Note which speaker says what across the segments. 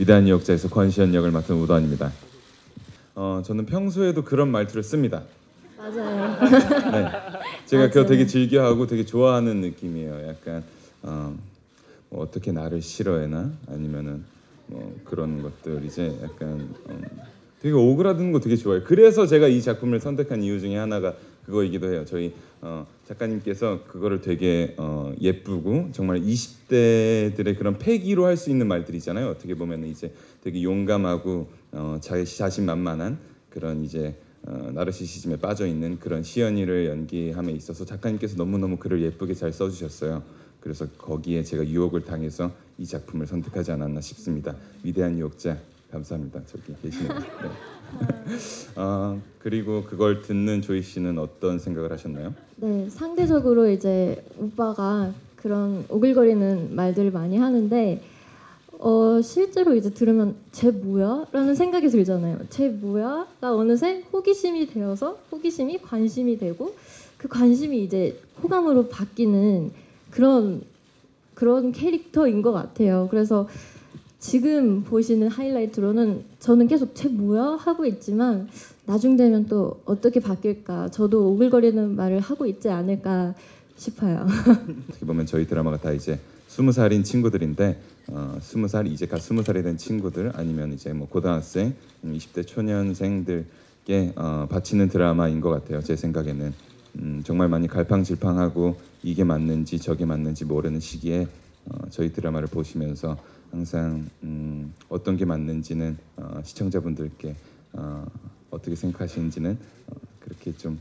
Speaker 1: 위대한 유역자에서 권시현 역을 맡은 우도환입니다. 어, 저는 평소에도 그런 말투를 씁니다.
Speaker 2: 맞아요.
Speaker 1: 네. 제가 그거
Speaker 2: 맞아요.
Speaker 1: 되게 즐겨하고 되게 좋아하는 느낌이에요. 약간 어, 뭐 어떻게 나를 싫어해나 아니면은 뭐 그런 것들 이제 약간 음, 되게 오그라드는 거 되게 좋아해요. 그래서 제가 이 작품을 선택한 이유 중에 하나가 그거이기도 해요. 저희 어, 작가님께서 그거를 되게 어, 예쁘고 정말 20대들의 그런 패기로 할 수 있는 말들이잖아요. 어떻게 보면 이제 되게 용감하고 어, 자, 자신만만한 그런 이제 어, 나르시시즘에 빠져 있는 그런 시연이를 연기함에 있어서 작가님께서 너무 너무 글을 예쁘게 잘 써주셨어요. 그래서 거기에 제가 유혹을 당해서 이 작품을 선택하지 않았나 싶습니다. 위대한 유혹자 감사합니다. 저기 계시네요. 네. 어, 그리고 그걸 듣는 조이 씨는 어떤 생각을 하셨나요?
Speaker 2: 네, 상대적으로 이제 오빠가 그런 오글거리는 말들을 많이 하는데 어, 실제로 이제 들으면 쟤 뭐야? 라는 생각이 들잖아요. 쟤 뭐야? 가 어느새 호기심이 되어서 호기심이 관심이 되고 그 관심이 이제 호감으로 바뀌는 그런 그런 캐릭터인 것 같아요. 그래서 지금 보시는 하이라이트로는 저는 계속 쟤 뭐야? 하고 있지만 나중 되면 또 어떻게 바뀔까? 저도 오글거리는 말을 하고 있지 않을까 싶어요.
Speaker 1: 어떻게 보면 저희 드라마가 다 이제 스무 살인 친구들인데 어, 스무 살 이제 갓 스무 살이 된 친구들 아니면 이제 뭐 고등학생, 음, 20대 초년생들께 어, 바치는 드라마인 것 같아요. 제 생각에는 음, 정말 많이 갈팡질팡하고 이게 맞는지 저게 맞는지 모르는 시기에 어, 저희 드라마를 보시면서 항상 음, 어떤 게 맞는지는 어, 시청자분들께 어, 어떻게 생각하시는지는 어, 그렇게 좀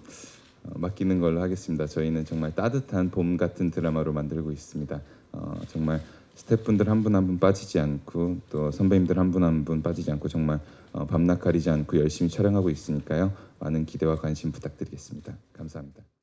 Speaker 1: 어, 맡기는 걸로 하겠습니다. 저희는 정말 따뜻한 봄 같은 드라마로 만들고 있습니다. 어, 정말 스태프분들 한 분 한 분 빠지지 않고 또 선배님들 한 분 한분 빠지지 않고 정말 어, 밤낮 가리지 않고 열심히 촬영하고 있으니까요. 많은 기대와 관심 부탁드리겠습니다. 감사합니다.